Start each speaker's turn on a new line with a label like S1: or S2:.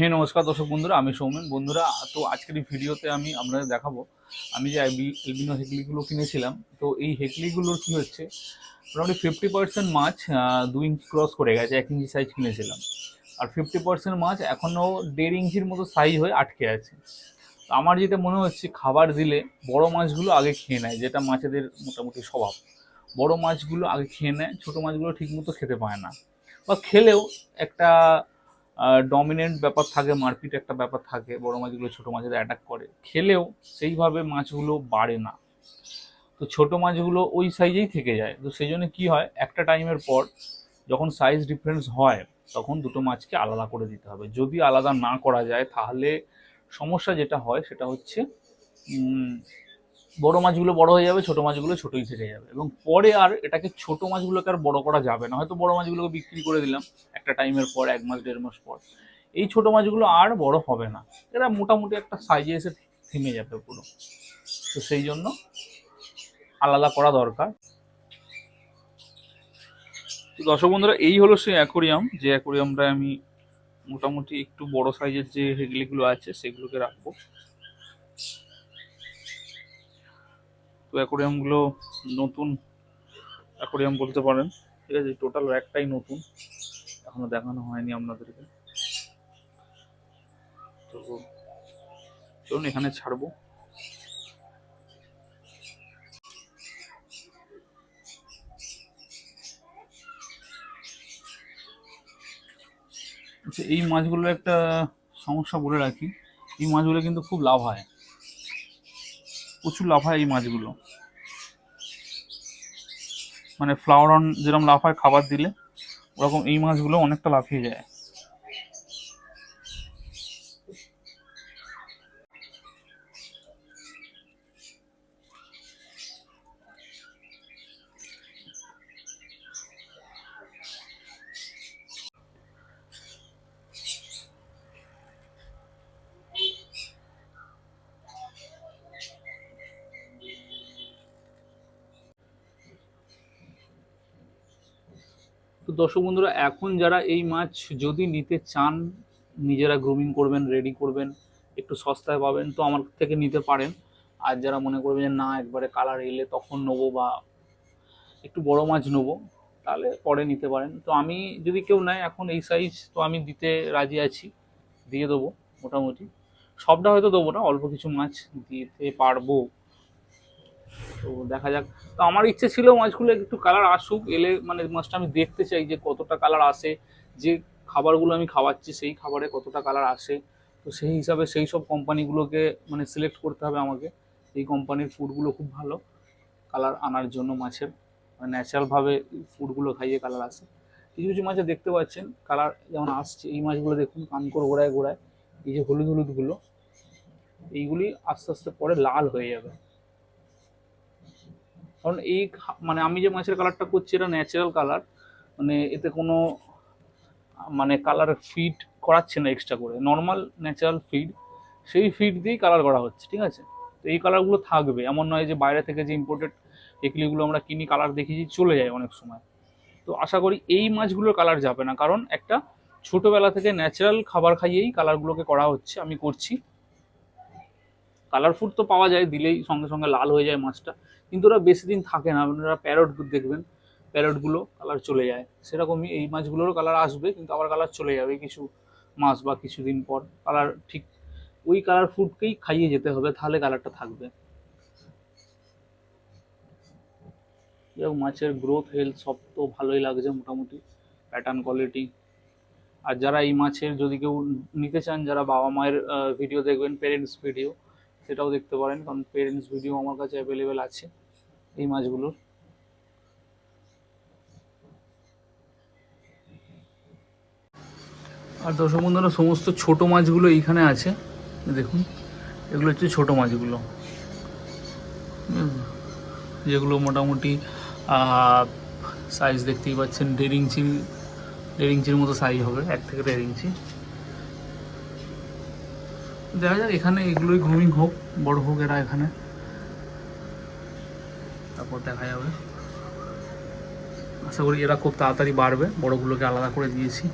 S1: হ্যাঁ নমস্কার দর্শক বন্ধুরা, আমি সৌমেন। বন্ধুরা, তো আজকের এই ভিডিওতে আমি আপনাদের দেখাবো, আমি যে এলবিনো হেকলিগুলো কিনেছিলাম, তো এই হেকলিগুলোর কি হচ্ছে, মোটামুটি ফিফটি পার্সেন্ট মাছ দু ইঞ্চ ক্রস করে গেছে, এক ইঞ্চি সাইজ কিনেছিলাম। আর ফিফটি পার্সেন্ট মাছ এখনও দেড় ইঞ্চির মতো সাইজ হয়ে আটকে আছে। আমার যেটা মনে হচ্ছে, খাবার দিলে বড় মাছগুলো আগে খেয়ে নেয়, যেটা মাছেদের মোটামুটি স্বভাব। বড় মাছগুলো আগে খেয়ে নেয়, ছোটো মাছগুলো ঠিকমতো খেতে পায় না। বা খেলেও একটা ডমিনেন্ট ব্যাপার থাকে, মারপিট একটা ব্যাপার থাকে, বড় মাছগুলো ছোটো মাছের অ্যাটাক করে। খেলেও সেইভাবে মাছগুলো বাড়ে না। তো ছোটো মাছগুলো ওই সাইজেই থেকে যায়। তো সেই জন্য কী হয়, একটা টাইমের পর যখন সাইজ ডিফারেন্স হয়, তখন দুটো মাছকে আলাদা করে দিতে হবে। যদি আলাদা না করা যায়, তাহলে সমস্যা যেটা হয়, সেটা হচ্ছে বড় মাছগুলো বড় হয়ে যাবে, ছোট মাছগুলো ছোটই থেকে যাবে। এবং পরে আর এটাকে ছোট মাছগুলোকে আর বড় করা যাবে না। হয়তো বড় মাছগুলোকে বিক্রি করে দিলাম একটা টাইমের পর, এক মাস, দেড় মাস পর। এই ছোট মাছগুলো আর বড় হবে না। এরা মোটামুটি একটা সাইজে এসে থেমে যাবে পুরো। তো সেই জন্য আলাদা করা দরকার। তো দর্শক বন্ধুরা, এই হলো সেই অ্যাকোরিয়াম যে অ্যাকোরিয়ামটা আমি মোটামুটি একটু বড় সাইজের যে হেগলিগুলো আছে, সেগুলোকে রাখব। তো অ্যাকোরিয়ামগুলো নতুন অ্যাকোরিয়াম বলতে পারেন। ঠিক আছে, টোটাল একটাই নতুন। এখনও দেখানো হয়নি আপনাদেরকে। তো চলুন, এখানে ছাড়বো। আচ্ছা এই মাছগুলোর একটা সমস্যা বলে রাখি। এই মাছগুলো কিন্তু খুব লাভ হয়। প্রচুর লাভ হয় এই মাছগুলো। মানে ফ্লাওয়ার অন যেরকম লাভ হয় খাবার দিলে, ওরকম এই মাছগুলো অনেকটা লাফিয়ে যায়। তো দর্শক বন্ধুরা, এখন যারা এই মাছ যদি নিতে চান, নিজেরা গ্রুমিং করবেন রেডি করবেন, একটু সস্তায় পাবেন, তো আমার থেকে নিতে পারেন। আর যারা মনে করবেন যে না, একবারে কালার এলে তখন নেব বা একটু বড় মাছ নেব, তাহলে পরে নিতে পারেন। তো আমি, যদি কেউ নেয় এখন এই সাইজ তো আমি দিতে রাজি আছি, দিয়ে দেবো মোটামুটি। সবটা হয়তো দেবো না, অল্প কিছু মাছ দিতে পারব। তো দেখা যাক। তো আমার ইচ্ছে ছিল মাছগুলো একটু কালার আসুক, এলে মানে মাছটা আমি দেখতে চাই যে কতটা কালার আসে, যে খাবারগুলো আমি খাওয়াচ্ছি সেই খাবারে কতটা কালার আসে। তো সেই হিসাবে সেই সব কোম্পানিগুলোকে মানে সিলেক্ট করতে হবে আমাকে। এই কোম্পানির ফুডগুলো খুব ভালো কালার আনার জন্য মাছের। মানে ন্যাচারালভাবে ফুডগুলো খাইয়ে কালার আসে। কিছু কিছু মাছে দেখতে পাচ্ছেন কালার যেমন আসছে, এই মাছগুলো দেখুন কানকর গোড়ায় গোড়ায়, এই যে হলুদ হলুদগুলো এইগুলি আস্তে আস্তে পরে লাল হয়ে যাবে। কারণ এই মানে আমি যে মাছের কালারটা করছি এটা ন্যাচারাল কালার মানে এতে কোনো মানে কালার ফিড করাচ্ছে না এক্সট্রা করে। নর্মাল ন্যাচারাল ফিড সেই ফিড দিয়েই কালার করা হচ্ছে, ঠিক আছে? তো এই কালারগুলো থাকবে। এমন নয় যে বাইরে থেকে যে ইম্পোর্টেড এগুলিগুলো আমরা কিনি কালার দেখেছি চলে যায় অনেক সময়। তো আশা করি এই মাছগুলোর কালার যাবে না। কারণ একটা ছোটোবেলা থেকে ন্যাচারাল খাবার খাইয়েই কালারগুলোকে করা হচ্ছে, আমি করছি। কালার ফুড তো পাওয়া যায়, দিলেই সঙ্গে সঙ্গে লাল হয়ে যায় মাছটা। কিন্তু ওরা বেশি দিন থাকে না আপনারা প্যারট দেখবেন প্যারটগুলো কালার চলে যায়। সেরকমই এই মাছগুলোরও কালার আসবে, কিন্তু আবার কালার চলে যাবে কিছু মাস বা কিছুদিন পর। কালার ঠিক ওই কালার ফুডকেই খাইয়ে যেতে হবে, তাহলে কালারটা থাকবে। মাছের গ্রোথ হেলথ সব তো ভালোই লাগছে মোটামুটি প্যাটার্ন কোয়ালিটি আর যারা এই মাছের যদি কেউ নিতে চান, যারা বাবা মায়ের ভিডিও দেখবেন পেরেন্টস ভিডিও সেটাও দেখতে পারেন, কারণ পেরেন্টস ভিডিও আমার কাছে অ্যাভেলেবেল আছে এই মাছগুলোর। আর দর্শক বন্ধুরা, সমস্ত ছোট মাছগুলো এইখানে আছে। দেখুন, এগুলো হচ্ছে ছোট মাছগুলো। যেগুলো মোটামুটি সাইজ দেখতেই পাচ্ছেন। দেড় ইঞ্চি, দেড় ইঞ্চির মতো সাইজ হবে, এক থেকে দেড় ইঞ্চি। দেখা যাক, এখানে এগুলোই গ্রুমিং হোক, বড় হোক এরা এখানে। তারপর দেখা যাবে। আশা করি এরা খুব তাড়াতাড়ি বাড়বে, বড়গুলোকে আলাদা করে দিয়েছি।